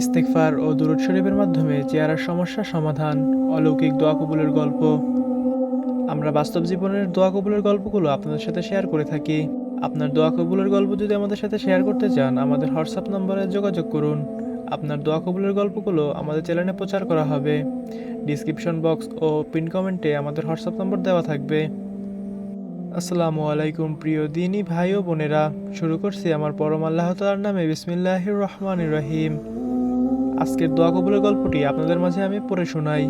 ইস্তেকফার ও দুরুদ শরীফের মাধ্যমে চেহারার সমস্যার সমাধান, অলৌকিক দোয়া কবুলের গল্প। আমরা বাস্তব জীবনের দোয়া কবুলের গল্পগুলো আপনাদের সাথে শেয়ার করে থাকি। আপনার দোয়া কবুলের গল্প যদি আমাদের সাথে শেয়ার করতে চান, আমাদের হোয়াটসঅ্যাপ নম্বরে যোগাযোগ করুন। আপনার দোয়া কবুলের গল্পগুলো আমাদের চ্যানেলে প্রচার করা হবে। ডিসক্রিপশন বক্স ও পিন কমেন্টে আমাদের হোয়াটসঅ্যাপ নম্বর দেওয়া থাকবে। আসসালামু আলাইকুম প্রিয় দিনী ভাই ও বোনেরা। শুরু করছি আমার পরম আল্লাহ তালার নামে বিসমিল্লাহির রহমান রহিম। আজকের দোয়া কবুলের গল্পটি আপনাদের মাঝে আমি পড়ে শোনাই।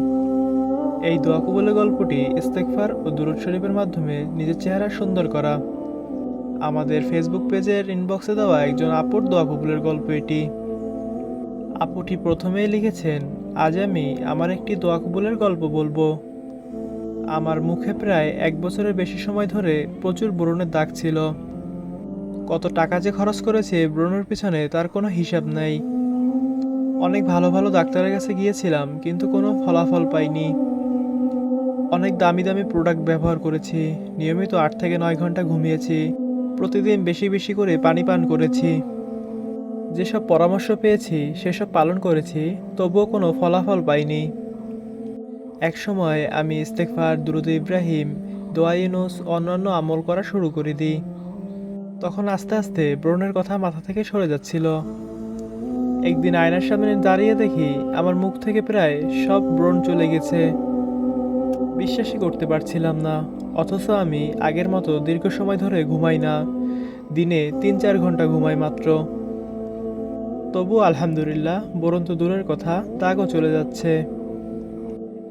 এই দোয়া কবুলের গল্পটি ইস্তেকফার ও দুরুদ শরীফের মাধ্যমে নিজের চেহারা সুন্দর করা। আমাদের ফেসবুক পেজের ইনবক্সে দেওয়া একজন আপুর দোয়া কবুলের গল্প এটি। আপুটি প্রথমেই লিখেছেন, আজ আমি আমার একটি দোয়া কবুলের গল্প বলব। আমার মুখে প্রায় এক বছরের বেশি সময় ধরে প্রচুর ব্রণের দাগ ছিল। কত টাকা যে খরচ করেছে ব্রণের পিছনে তার কোনো হিসাব নেই। অনেক ভালো ভালো ডাক্তারের কাছে গিয়েছিলাম, কিন্তু কোনো ফলাফল পাইনি। অনেক দামি দামি প্রোডাক্ট ব্যবহার করেছি, নিয়মিত আট থেকে নয় ঘণ্টা ঘুমিয়েছি, প্রতিদিন বেশি বেশি করে পানি পান করেছি। যেসব পরামর্শ পেয়েছি, সেসব পালন করেছি, তবুও কোনো ফলাফল পাইনি। একসময় আমি ইস্তেকফার দুরুদ ইব্রাহিম দোয়াইনুস অন্যান্য আমল করা শুরু করে দিই। তখন আস্তে আস্তে ব্রণের কথা মাথা থেকে সরে যাচ্ছিল। একদিন আয়নার সামনে দাঁড়িয়ে দেখি আমার মুখ থেকে প্রায় সব ব্রণ চলে গেছে। বিশ্বাসই করতে পারছিলাম না, অথচ আমি আগের মতো দীর্ঘ সময় ধরে ঘুমাই না। দিনে তিন চার ঘণ্টা ঘুমাই মাত্র। তবু আলহামদুলিল্লাহ বরং তো দূরের কথা, দাগও চলে যাচ্ছে।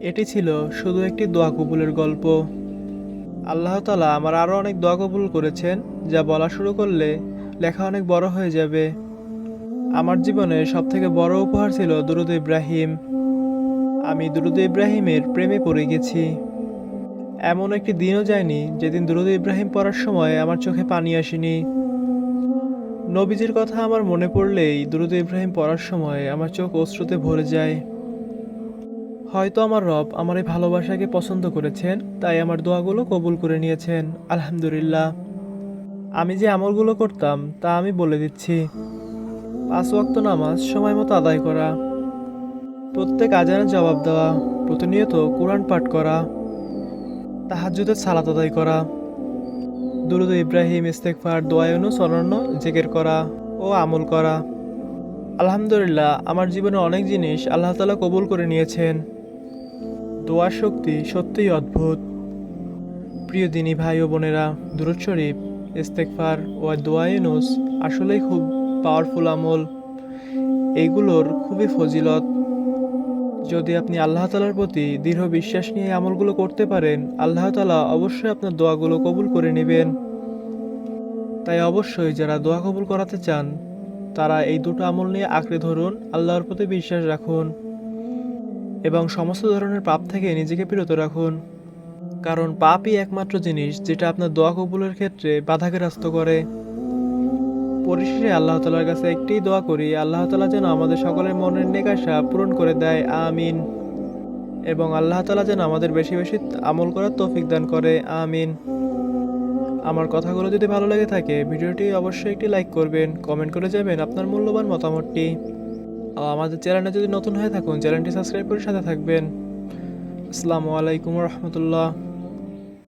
এটি ছিল শুধু একটি দোয়া কবুলের গল্প। আল্লাহ তালা আমার আরও অনেক দোয়া কবুল করেছেন, যা বলা শুরু করলে লেখা অনেক বড় হয়ে যাবে। আমার জীবনের সবথেকে বড় উপহার ছিল দুরুদ ইব্রাহিম। আমি দুরুদ ইব্রাহিমের প্রেমে পড়ে গেছি। এমন একটি দিনও যায়নি যেদিন দুরুদ ইব্রাহিম পড়ার সময় আমার চোখে পানি আসেনি। নবীজির কথা আমার মনে পড়লেই দুরুদ ইব্রাহিম পড়ার সময় আমার চোখ অশ্রুতে ভরে যায়। হয়তো আমার রব আমার এই ভালোবাসাকে পছন্দ করেছেন, তাই আমার দোয়াগুলো কবুল করে নিয়েছেন। আলহামদুলিল্লাহ। আমি যে আমলগুলো করতাম, তা আমি বলে দিচ্ছি। পাঁচ ওয়াক্ত নামাজ সময় মতো আদায় করা। প্রত্যেক আজানের জবাব দেওয়া, প্রতিনিয়ত কোরআন পাঠ করা, তাহাজ্জুদের সালাত আদায় করা, দুরুদ ইব্রাহিম ইস্তেকফার দোয়ায়নুস অনন্য জেকের করা ও আমল করা। আলহামদুলিল্লাহ, আমার জীবনে অনেক জিনিস আল্লাহ তালা কবুল করে নিয়েছেন। দোয়ার শক্তি সত্যিই অদ্ভুত। প্রিয় দিনী ভাই ও বোনেরা, দুরুদ শরীফ ইস্তেকফার ও দোয়ায়নুস আসলেই খুব পাওয়ারফুল আমল এইগুলোর খুবই ফজিলত। যদি আপনি আল্লাহ তালার প্রতি দৃঢ় বিশ্বাস নিয়ে আমলগুলো করতে পারেন, আল্লাহ তালা অবশ্যই আপনার দোয়াগুলো কবুল করে নেবেন। তাই অবশ্যই যারা দোয়া কবুল করাতে চান, তারা এই দুটো আমল নিয়ে আঁকড়ে ধরুন, আল্লাহর প্রতি বিশ্বাস রাখুন এবং সমস্ত ধরনের পাপ থেকে নিজেকে বিরত রাখুন। কারণ পাপই একমাত্র জিনিস যেটা আপনার দোয়া কবুলের ক্ষেত্রে বাধাগ্রস্ত করে। পরিশেষে আল্লাহ তালার কাছে একটি দোয়া করি, আল্লাহ তালা যেন আমাদের সকলের মনের নেকাশা পূরণ করে দেয়, আমিন। এবং আল্লাহ তালা যেন আমাদের বেশি বেশি আমল করার তৌফিক দান করে, আমিন। আমার কথাগুলো যদি ভালো লেগে থাকে, ভিডিওটি অবশ্যই একটি লাইক করবেন, কমেন্ট করে যাবেন আপনার মূল্যবান মতামতটি। আমাদের চ্যানেলে যদি নতুন হয়ে থাকুন, চ্যানেলটি সাবস্ক্রাইব করে সাথে থাকবেন। আসসালামু আলাইকুম রহমতুল্লাহ।